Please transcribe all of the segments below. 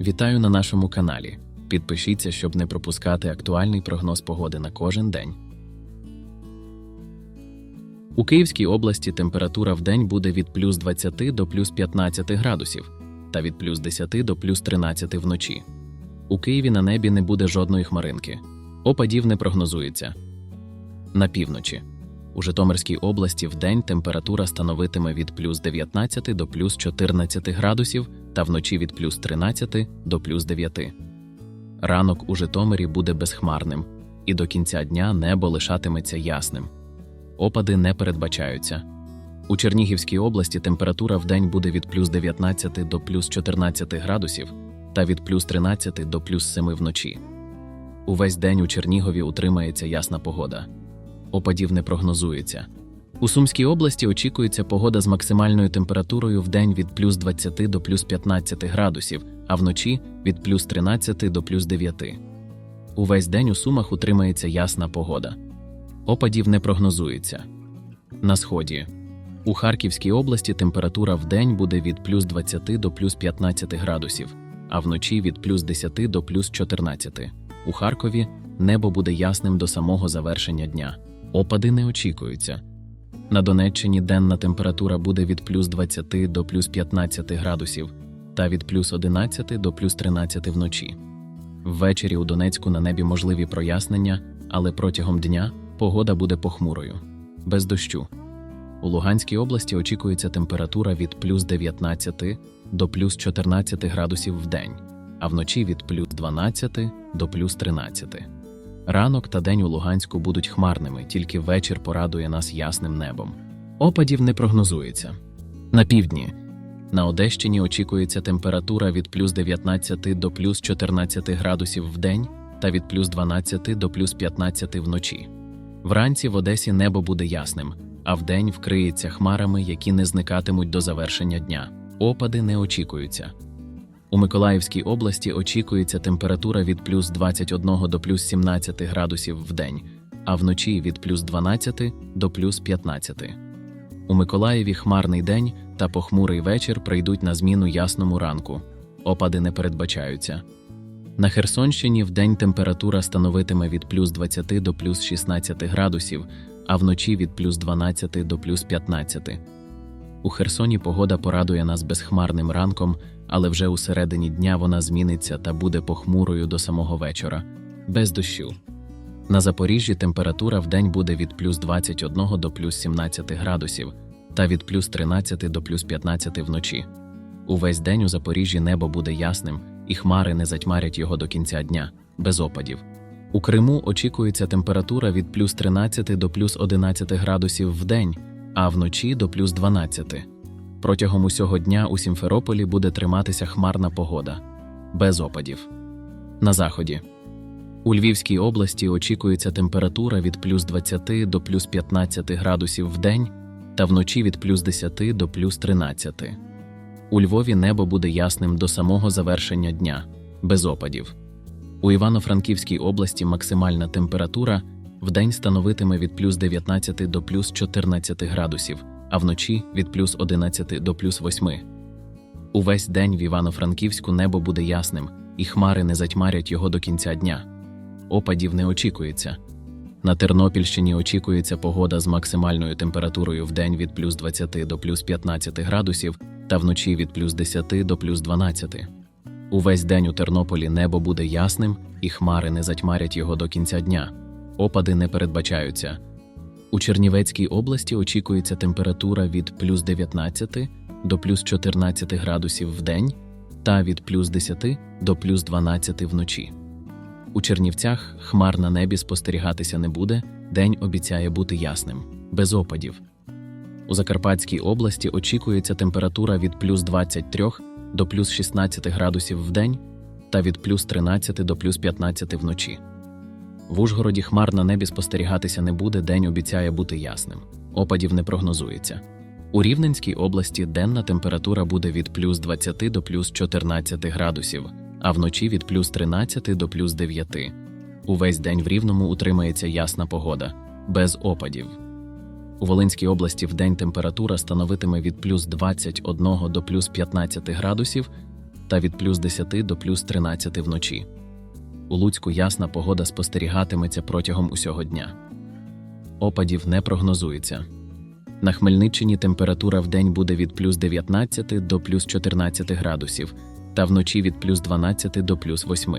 Вітаю на нашому каналі. Підпишіться, щоб не пропускати актуальний прогноз погоди на кожен день. У Київській області температура в день буде від плюс 20 до плюс 15 градусів та від плюс 10 до плюс 13 вночі. У Києві на небі не буде жодної хмаринки. Опадів не прогнозується. На півночі. У Житомирській області в день температура становитиме від плюс 19 до плюс 14 градусів та вночі від плюс 13 до плюс 9. Ранок у Житомирі буде безхмарним, і до кінця дня небо лишатиметься ясним. Опади не передбачаються. У Чернігівській області температура в день буде від плюс 19 до плюс 14 градусів та від плюс 13 до плюс 7 вночі. Увесь день у Чернігові утримається ясна погода. Опадів не прогнозується. У Сумській області очікується погода з максимальною температурою в день від плюс 20 до плюс 15 градусів, а вночі від плюс 13 до плюс 9. Увесь день у Сумах утримається ясна погода. Опадів не прогнозується. На сході. У Харківській області температура в день буде від плюс 20 до плюс 15 градусів, а вночі від плюс 10 до плюс 14. У Харкові небо буде ясним до самого завершення дня. Опади не очікуються. На Донеччині денна температура буде від плюс 20 до плюс 15 градусів та від плюс 11 до плюс 13 вночі. Ввечері у Донецьку на небі можливі прояснення, але протягом дня погода буде похмурою, без дощу. У Луганській області очікується температура від плюс 19 до плюс 14 градусів в день, а вночі від плюс 12 до плюс 13. Ранок та день у Луганську будуть хмарними, тільки вечір порадує нас ясним небом. Опадів не прогнозується. На півдні. На Одещині очікується температура від плюс 19 до плюс 14 градусів в день та від плюс 12 до плюс 15 вночі. Вранці в Одесі небо буде ясним, а вдень вкриється хмарами, які не зникатимуть до завершення дня. Опади не очікуються. У Миколаївській області очікується температура від плюс 21 до плюс 17 градусів в день, а вночі від плюс 12 до плюс 15. У Миколаєві хмарний день та похмурий вечір прийдуть на зміну ясному ранку. Опади не передбачаються. На Херсонщині вдень температура становитиме від плюс 20 до плюс 16 градусів, а вночі від плюс 12 до плюс 15. У Херсоні погода порадує нас безхмарним ранком, але вже у середині дня вона зміниться та буде похмурою до самого вечора, без дощу. На Запоріжжі температура вдень буде від плюс 21 до плюс 17 градусів та від плюс 13 до плюс 15 вночі. Увесь день у Запоріжжі небо буде ясним, і хмари не затьмарять його до кінця дня, без опадів. У Криму очікується температура від плюс 13 до плюс 11 градусів в день, а вночі до плюс 12. Протягом усього дня у Сімферополі буде триматися хмарна погода, без опадів. На заході. У Львівській області очікується температура від плюс 20 до плюс 15 градусів в день та вночі від плюс 10 до плюс 13. У Львові небо буде ясним до самого завершення дня, без опадів. У Івано-Франківській області максимальна температура вдень становитиме від плюс 19 до плюс 14 градусів, а вночі від плюс 11 до плюс 8. Увесь день в Івано-Франківську небо буде ясним, і хмари не затьмарять його до кінця дня. Опадів не очікується. На Тернопільщині очікується погода з максимальною температурою в день від плюс 20 до плюс 15 градусів та вночі від плюс 10 до плюс 12. Увесь день у Тернополі небо буде ясним, і хмари не затьмарять його до кінця дня. Опади не передбачаються. У Чернівецькій області очікується температура від плюс 19 до плюс 14 градусів в день та від плюс 10 до плюс 12 вночі. У Чернівцях хмар на небі спостерігатися не буде, день обіцяє бути ясним, без опадів. У Закарпатській області очікується температура від плюс 23 до плюс 16 градусів в день та від плюс 13 до плюс 15 вночі. В Ужгороді хмар на небі спостерігатися не буде, день обіцяє бути ясним. Опадів не прогнозується. У Рівненській області денна температура буде від плюс 20 до плюс 14 градусів, а вночі від плюс 13 до плюс 9. Увесь день в Рівному утримається ясна погода, без опадів. У Волинській області вдень температура становитиме від плюс 21 до плюс 15 градусів, та від плюс 10 до плюс 13 вночі. У Луцьку ясна погода спостерігатиметься протягом усього дня. Опадів не прогнозується. На Хмельниччині температура вдень буде від плюс 19 до плюс 14 градусів, та вночі від плюс 12 до плюс 8.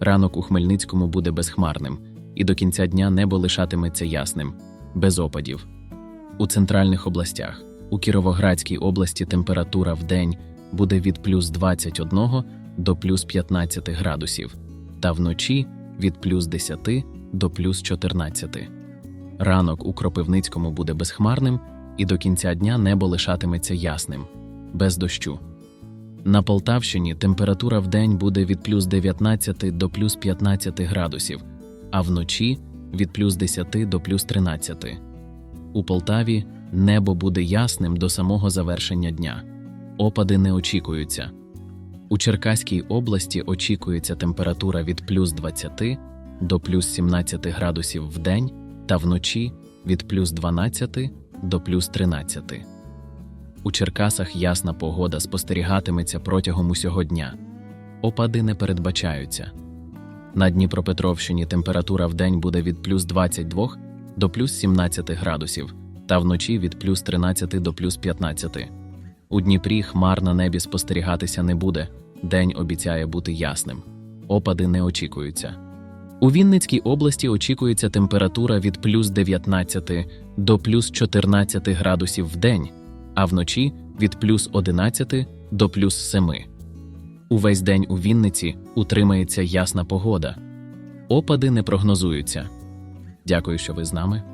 Ранок у Хмельницькому буде безхмарним, і до кінця дня небо лишатиметься ясним, без опадів. У центральних областях, у Кіровоградській області температура вдень буде від плюс 21 до плюс 15 градусів, та вночі від плюс 10 до плюс 14. Ранок у Кропивницькому буде безхмарним, і до кінця дня небо лишатиметься ясним, без дощу. На Полтавщині температура вдень буде від плюс 19 до плюс 15 градусів, а вночі від плюс 10 до плюс 13. У Полтаві небо буде ясним до самого завершення дня. Опади не очікуються. У Черкаській області очікується температура від плюс 20 до плюс 17 градусів в день та вночі від плюс 12 до плюс 13. У Черкасах ясна погода спостерігатиметься протягом усього дня. Опади не передбачаються. На Дніпропетровщині температура вдень буде від плюс 22 до плюс 17 градусів, та вночі від плюс 13 до плюс 15. У Дніпрі хмар на небі спостерігатися не буде, день обіцяє бути ясним. Опади не очікуються. У Вінницькій області очікується температура від плюс 19 до плюс 14 градусів в день, а вночі від плюс 11 до плюс 7. Увесь день у Вінниці утримається ясна погода. Опади не прогнозуються. Дякую, що ви з нами.